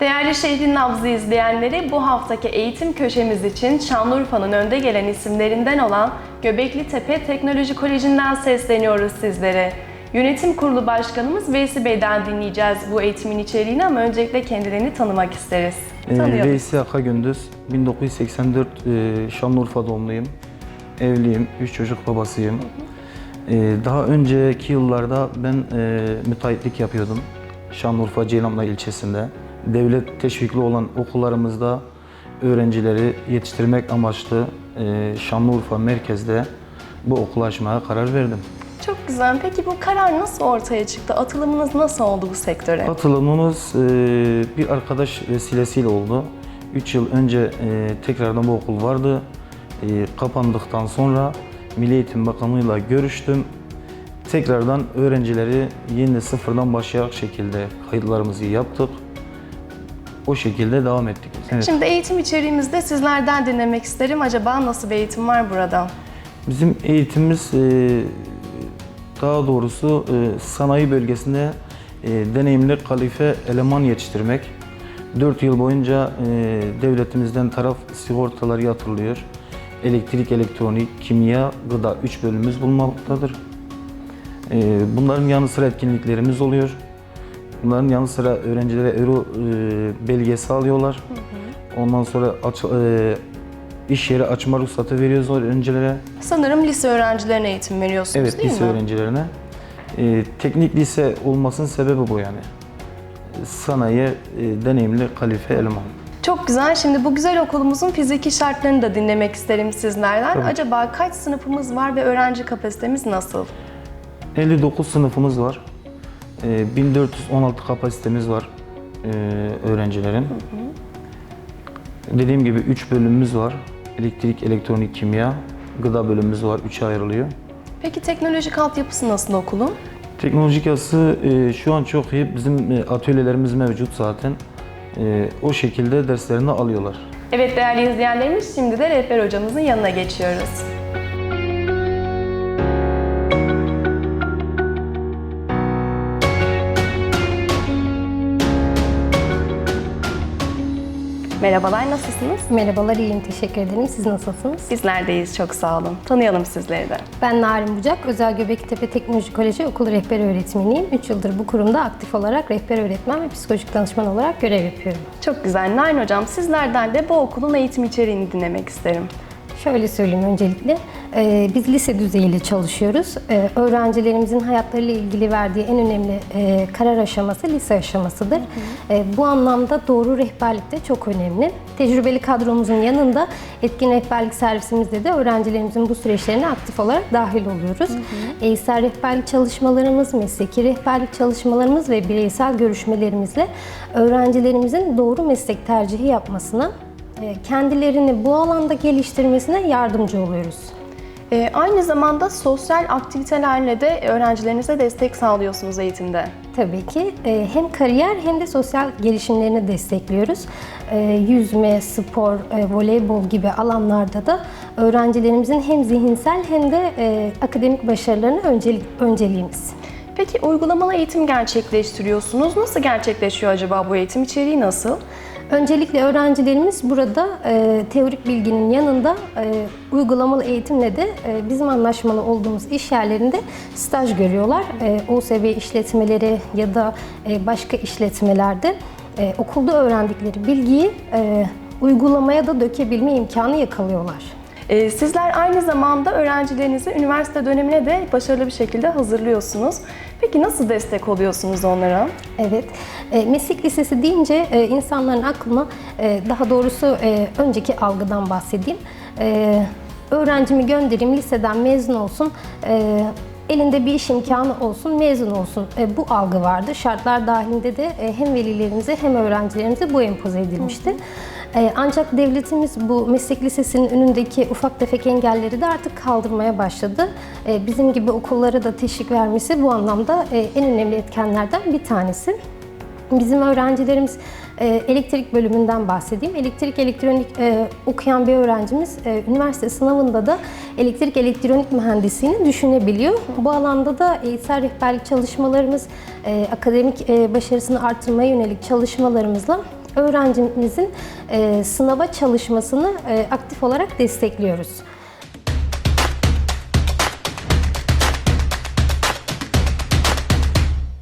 Değerli Şehrin Nabzı izleyenleri bu haftaki eğitim köşemiz için Şanlıurfa'nın önde gelen isimlerinden olan Göbekli Tepe Teknoloji Koleji'nden sesleniyoruz sizlere. Yönetim Kurulu Başkanımız Veysi Bey'den dinleyeceğiz bu eğitimin içeriğini ama öncelikle kendilerini tanımak isteriz. Ee, Tanıyalım. Veysi Akagündüz, 1984 e, Şanlıurfa doğumluyum. Evliyim, üç çocuk babasıyım. Ee, daha önceki yıllarda ben e, müteahhitlik yapıyordum. Şanlıurfa Ceylanlı ilçesinde. Devlet teşvikli olan okullarımızda öğrencileri yetiştirmek amaçlı e, Şanlıurfa merkezde bu okulu açmaya karar verdim. Çok güzel. Peki bu karar nasıl ortaya çıktı? Atılımınız nasıl oldu bu sektöre? Katılımımız e, bir arkadaş vesilesiyle oldu. 3 yıl önce e, tekrardan bu okul vardı. E, kapandıktan sonra Milli Eğitim Bakanlığı'yla görüştüm. Tekrardan öğrencileri yeni sıfırdan başlayarak şekilde kayıtlarımızı yaptık. O şekilde devam ettik. Evet. Şimdi eğitim içeriğimizde sizlerden dinlemek isterim. Acaba nasıl bir eğitim var burada? Bizim eğitimimiz e, daha doğrusu e, sanayi bölgesinde e, deneyimli kalife eleman yetiştirmek. 4 yıl boyunca devletimizden taraf sigortaları yatırılıyor. Elektrik, elektronik, kimya, gıda 3 bölümümüz bulunmaktadır. Bunların yanı sıra etkinliklerimiz oluyor. Bunların yanı sıra öğrencilere euro e, belgesi alıyorlar. Ondan sonra aç, e, iş yeri açma ruhsatı veriyoruz öğrencilere. Sanırım lise öğrencilerine eğitim veriyorsunuz Evet, değil lise mi? öğrencilerine. Ee, teknik lise olmasının sebebi bu yani. Sanayi e, deneyimli kalife eleman. Çok güzel. Şimdi bu güzel okulumuzun fiziki şartlarını da dinlemek isterim sizlerden. Tabii. Acaba kaç sınıfımız var ve öğrenci kapasitemiz nasıl? 59 sınıfımız var. Ee, 1416 kapasitemiz var e, öğrencilerin. Dediğim gibi 3 bölümümüz var. Elektrik, elektronik, kimya. Gıda bölümümüz var. 3'e ayrılıyor. Peki teknolojik altyapısı nasıl okulun? Teknolojik yazısı e, şu an çok iyi. Bizim e, atölyelerimiz mevcut zaten. E, o şekilde derslerini alıyorlar. Evet değerli izleyenlerimiz şimdi de rehber hocamızın yanına geçiyoruz. Merhabalar, nasılsınız? Merhabalar, iyiyim. Teşekkür ederim. Siz nasılsınız? Bizler deyiz, çok sağ olun. Tanıyalım sizleri de. Ben Narin Bucak, Özel Göbektepe Teknoloji Koleji okul rehber öğretmeniyim. 3 yıldır bu kurumda aktif olarak rehber öğretmen ve psikolojik danışman olarak görev yapıyorum. Çok güzel. Narin Hocam, sizlerden de bu okulun eğitim içeriğini dinlemek isterim. Şöyle söyleyeyim öncelikle, e, biz lise düzeyiyle çalışıyoruz. E, öğrencilerimizin hayatlarıyla ilgili verdiği en önemli e, karar aşaması lise aşamasıdır. E, bu anlamda doğru rehberlik de çok önemli. Tecrübeli kadromuzun yanında etkin rehberlik servisimizde de öğrencilerimizin bu süreçlerine aktif olarak dahil oluyoruz. Eğitsel rehberlik çalışmalarımız, mesleki rehberlik çalışmalarımız ve bireysel görüşmelerimizle öğrencilerimizin doğru meslek tercihi yapmasına kendilerini bu alanda geliştirmesine yardımcı oluyoruz. Ee, aynı zamanda sosyal aktivitelerle de öğrencilerinize destek sağlıyorsunuz eğitimde. Tabii ki e, hem kariyer hem de sosyal gelişimlerini destekliyoruz. E, Yüzme, spor, e, voleybol gibi alanlarda da öğrencilerimizin hem zihinsel hem de e, akademik başarılarını öncelik, önceliğimiz. Peki uygulamalı eğitim gerçekleştiriyorsunuz. Nasıl gerçekleşiyor acaba bu eğitim içeriği nasıl? Öncelikle öğrencilerimiz burada e, teorik bilginin yanında e, uygulamalı eğitimle de e, bizim anlaşmalı olduğumuz iş yerlerinde staj görüyorlar. E, OSB işletmeleri ya da e, başka işletmelerde e, okulda öğrendikleri bilgiyi e, uygulamaya da dökebilme imkanı yakalıyorlar. Ee, sizler aynı zamanda öğrencilerinizi üniversite dönemine de başarılı bir şekilde hazırlıyorsunuz. Peki nasıl destek oluyorsunuz onlara? Evet, e, meslek lisesi deyince e, insanların aklına e, daha doğrusu e, önceki algıdan bahsedeyim. Öğrencimi göndereyim, liseden mezun olsun, elinde bir iş imkanı olsun, mezun olsun. E, bu algı vardı. Şartlar dahilinde de e, hem velilerimize hem öğrencilerimize bu empoze edilmişti. E, ancak devletimiz bu meslek lisesinin önündeki ufak tefek engelleri de artık kaldırmaya başladı. E, bizim gibi okullara da teşvik vermesi bu anlamda e, en önemli etkenlerden bir tanesi. Bizim öğrencilerimiz e, elektrik bölümünden bahsedeyim. Elektrik elektronik e, okuyan bir öğrencimiz üniversite sınavında da elektrik elektronik mühendisliğini düşünebiliyor. Bu alanda da eğitsel rehberlik çalışmalarımız, akademik başarısını artırmaya yönelik çalışmalarımızla öğrencimizin sınava çalışmasını aktif olarak destekliyoruz.